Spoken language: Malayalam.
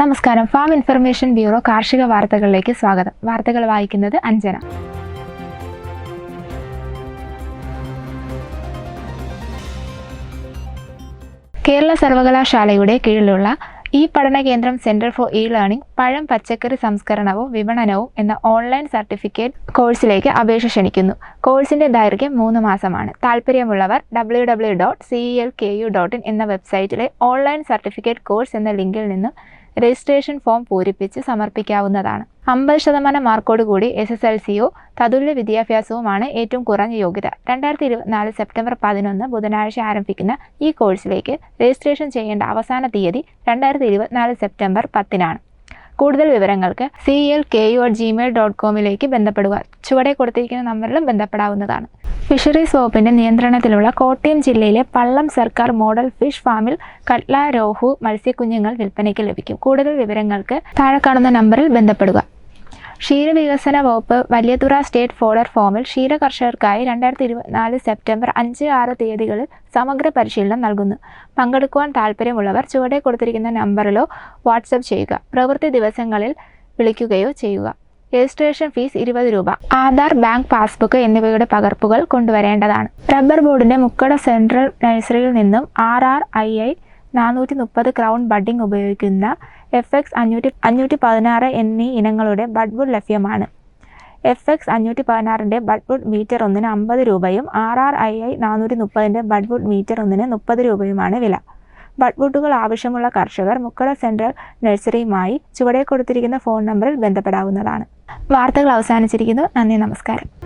നമസ്കാരം. ഫാം ഇൻഫർമേഷൻ ബ്യൂറോ കാർഷിക വാർത്തകളിലേക്ക് സ്വാഗതം. വാർത്തകൾ വായിക്കുന്നത് അഞ്ജന. കേരള സർവകലാശാലയുടെ കീഴിലുള്ള ഈ പഠന കേന്ദ്രം സെന്റർ ഫോർ ഇ ലേണിംഗ് പഴം പച്ചക്കറി സംസ്കരണവും വിപണനവും എന്ന ഓൺലൈൻ സർട്ടിഫിക്കറ്റ് കോഴ്സിലേക്ക് അപേക്ഷ ക്ഷണിക്കുന്നു. കോഴ്സിന്റെ ദൈർഘ്യം മൂന്ന് മാസമാണ്. താല്പര്യമുള്ളവർ W dot C L K U dot in എന്ന വെബ്സൈറ്റിലെ ഓൺലൈൻ സർട്ടിഫിക്കറ്റ് കോഴ്സ് എന്ന ലിങ്കിൽ നിന്നും രജിസ്ട്രേഷൻ ഫോം പൂരിപ്പിച്ച് സമർപ്പിക്കാവുന്നതാണ്. അമ്പത് ശതമാനം മാർക്കോടുകൂടി എസ് എസ് എൽ സിയോ തതുല്യ വിദ്യാഭ്യാസവുമാണ് ഏറ്റവും കുറഞ്ഞ യോഗ്യത. രണ്ടായിരത്തി ഇരുപത്തിനാല് സെപ്റ്റംബർ പതിനൊന്ന് ബുധനാഴ്ച ആരംഭിക്കുന്ന ഈ കോഴ്സിലേക്ക് രജിസ്ട്രേഷൻ ചെയ്യേണ്ട അവസാന തീയതി രണ്ടായിരത്തി ഇരുപത്തിനാല് സെപ്റ്റംബർ പത്തിനാണ്. കൂടുതൽ വിവരങ്ങൾക്ക് C L K U at Gmail dot കോമിലേക്ക് ബന്ധപ്പെടുക. ചുവടെ കൊടുത്തിരിക്കുന്ന നമ്പറിലും ബന്ധപ്പെടാവുന്നതാണ്. ഫിഷറീസ് വകുപ്പിന്റെ നിയന്ത്രണത്തിലുള്ള കോട്ടയം ജില്ലയിലെ പള്ളം സർക്കാർ മോഡൽ ഫിഷ് ഫാമിൽ കട്ല രോഹു മത്സ്യക്കുഞ്ഞുങ്ങൾ വിൽപ്പനയ്ക്ക് ലഭിക്കും. കൂടുതൽ വിവരങ്ങൾക്ക് താഴെ കാണുന്ന നമ്പറിൽ ബന്ധപ്പെടുക. ക്ഷീരവികസന വകുപ്പ് വലിയതുറ സ്റ്റേറ്റ് ഫോഡർ ഫോമിൽ ക്ഷീര കർഷകർക്കായി രണ്ടായിരത്തി ഇരുപത്തിനാല് സെപ്റ്റംബർ അഞ്ച് ആറ് തീയതികളിൽ സമഗ്ര പരിശീലനം നൽകുന്നു. പങ്കെടുക്കുവാൻ താല്പര്യമുള്ളവർ ചുവടെ കൊടുത്തിരിക്കുന്ന നമ്പറിലോ വാട്സപ്പ് ചെയ്യുക. പ്രവൃത്തി ദിവസങ്ങളിൽ വിളിക്കുകയോ ചെയ്യുക. രജിസ്ട്രേഷൻ ഫീസ് ഇരുപത് രൂപ. ആധാർ ബാങ്ക് പാസ്ബുക്ക് എന്നിവയുടെ പകർപ്പുകൾ കൊണ്ടുവരേണ്ടതാണ്. റബ്ബർ ബോർഡിന്റെ മുക്കട സെൻട്രൽ നഴ്സറിയിൽ നിന്നും ആർ ആർ ഐ ഐ നാനൂറ്റി മുപ്പത് ക്രൗൺ ബഡിംഗ് ഉപയോഗിക്കുന്ന എഫ് എക്സ് അഞ്ഞൂറ്റി അഞ്ഞൂറ്റി പതിനാറ് എന്നീ ഇനങ്ങളുടെ ബഡ്വുഡ് ലഭ്യമാണ്. എഫ് എക്സ് അഞ്ഞൂറ്റി പതിനാറിന്റെ ബഡ്വുഡ് മീറ്റർ ഒന്നിന് അമ്പത് രൂപയും ആർ ആർ ഐ ഐ നാനൂറ്റി മുപ്പതിന്റെ ബഡ്വുഡ് മീറ്റർ ഒന്നിന് മുപ്പത് രൂപയുമാണ് വില. ബഡ്വുഡുകൾ ആവശ്യമുള്ള കർഷകർ മുക്കട സെൻട്രൽ നഴ്സറിയുമായി ചുവടെ കൊടുത്തിരിക്കുന്ന ഫോൺ നമ്പറിൽ ബന്ധപ്പെടാവുന്നതാണ്. വാർത്തകൾ അവസാനിച്ചിരിക്കുന്നു. നന്ദി നമസ്കാരം.